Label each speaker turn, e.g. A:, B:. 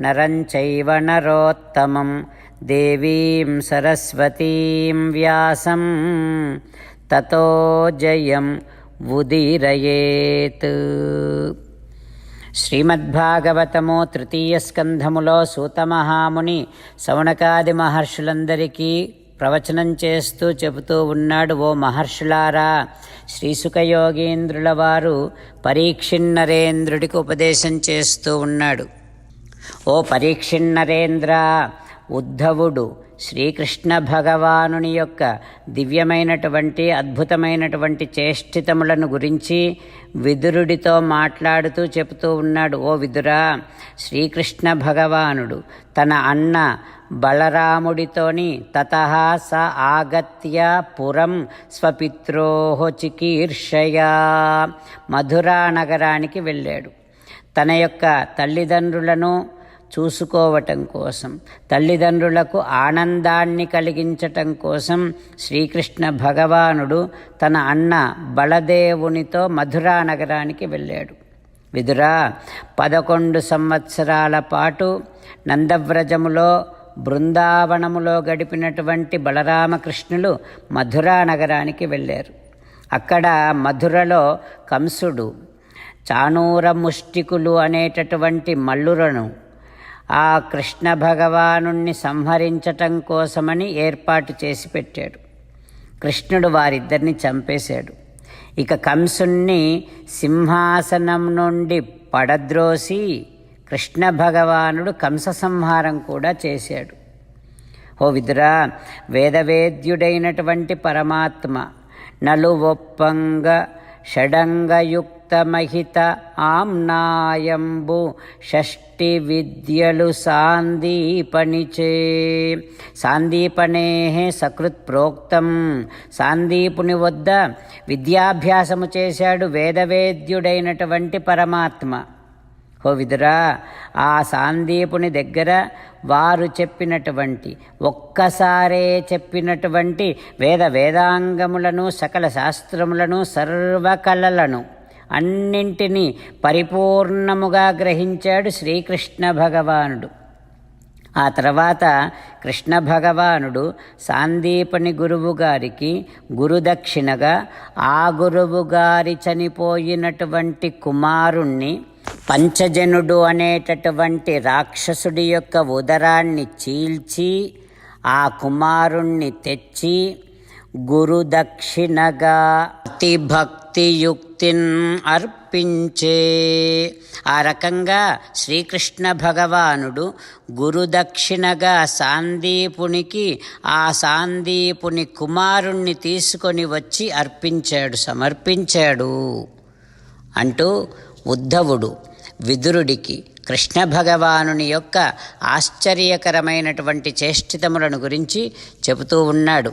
A: నరం చైవ నరోత్తమం. దేవీం సరస్వతీం వ్యాసం. తతో ఉదీరయేత్. శ్రీమద్భాగవతము తృతీయ స్కంధములో సూతమహాముని సౌనకాది మహర్షులందరికీ ప్రవచనం చేస్తూ చెబుతూ ఉన్నాడు ఓ మహర్షులారా. శ్రీసుఖయోగీంద్రుల వారు పరీక్షిన్నరేంద్రుడికి ఉపదేశం చేస్తూ ఉన్నాడు. ఓ పరీక్షిన్నరేంద్ర ఉద్ధవుడు శ్రీకృష్ణ భగవానుని యొక్క దివ్యమైనటువంటి అద్భుతమైనటువంటి చేష్టితములను గురించి విదురుడితో మాట్లాడుతూ చెబుతూ ఉన్నాడు. ఓ విదురా శ్రీకృష్ణ భగవానుడు తన అన్న బలరాముడితోని తత స ఆగత్య పురం స్వపిత్రోహ చికీర్షయా మధురా నగరానికి వెళ్ళాడు. తన యొక్క తల్లిదండ్రులను చూసుకోవటం కోసం తల్లిదండ్రులకు ఆనందాన్ని కలిగించటం కోసం శ్రీకృష్ణ భగవానుడు తన అన్న బలదేవునితో మధురా నగరానికి వెళ్ళాడు. విదురా పదకొండు సంవత్సరాల పాటు నందవ్రజములో బృందావనములో గడిపినటువంటి బలరామకృష్ణులు మధురా నగరానికి వెళ్ళారు. అక్కడ మధురలో కంసుడు చానూర ముష్టికులు అనేటటువంటి మల్లులను ఆ కృష్ణ భగవాను సంహరించటం కోసమని ఏర్పాటు చేసి పెట్టాడు. కృష్ణుడు వారిద్దరిని చంపేశాడు. ఇక కంసుణ్ణి సింహాసనం నుండి పడద్రోసి కృష్ణ భగవానుడు కంస సంహారం కూడా చేశాడు. ఓ విదురా వేదవేద్యుడైనటువంటి పరమాత్మ నలు ఒప్పంగ షడంగయుక్తమహిత ఆమ్నాయంబు షష్టి విద్యలు సాందీపణిచే సాందీపణే సకృత్ ప్రోక్తం. సాందీపుని వద్ద విద్యాభ్యాసము చేశాడు వేదవేద్యుడైనటువంటి పరమాత్మ. ఓ విదురా ఆ సాందీపుని దగ్గర వారు చెప్పినటువంటి ఒక్కసారే చెప్పినటువంటి వేద వేదాంగములను సకల శాస్త్రములను సర్వకళలను అన్నింటినీ పరిపూర్ణముగా గ్రహించాడు శ్రీకృష్ణ భగవానుడు. ఆ తర్వాత కృష్ణ భగవానుడు సాందీపని గురువు గారికి గురుదక్షిణగా ఆ గురువు గారి చనిపోయినటువంటి కుమారుణ్ణి పంచజనుడు అనేటటువంటి రాక్షసుడి యొక్క ఉదరాన్ని చీల్చి ఆ కుమారుణ్ణి తెచ్చి గురుదక్షిణగా అతి భక్తియుక్తిన్ అర్పించే. ఆ రకంగా శ్రీకృష్ణ భగవానుడు గురుదక్షిణగా సాందీపునికి ఆ సాందీపుని కుమారుణ్ణి తీసుకొని వచ్చి అర్పించాడు సమర్పించాడు అంటూ ఉద్ధవుడు విదురుడికి కృష్ణ భగవానుని యొక్క ఆశ్చర్యకరమైనటువంటి చేష్టితములను గురించి చెబుతూ ఉన్నాడు.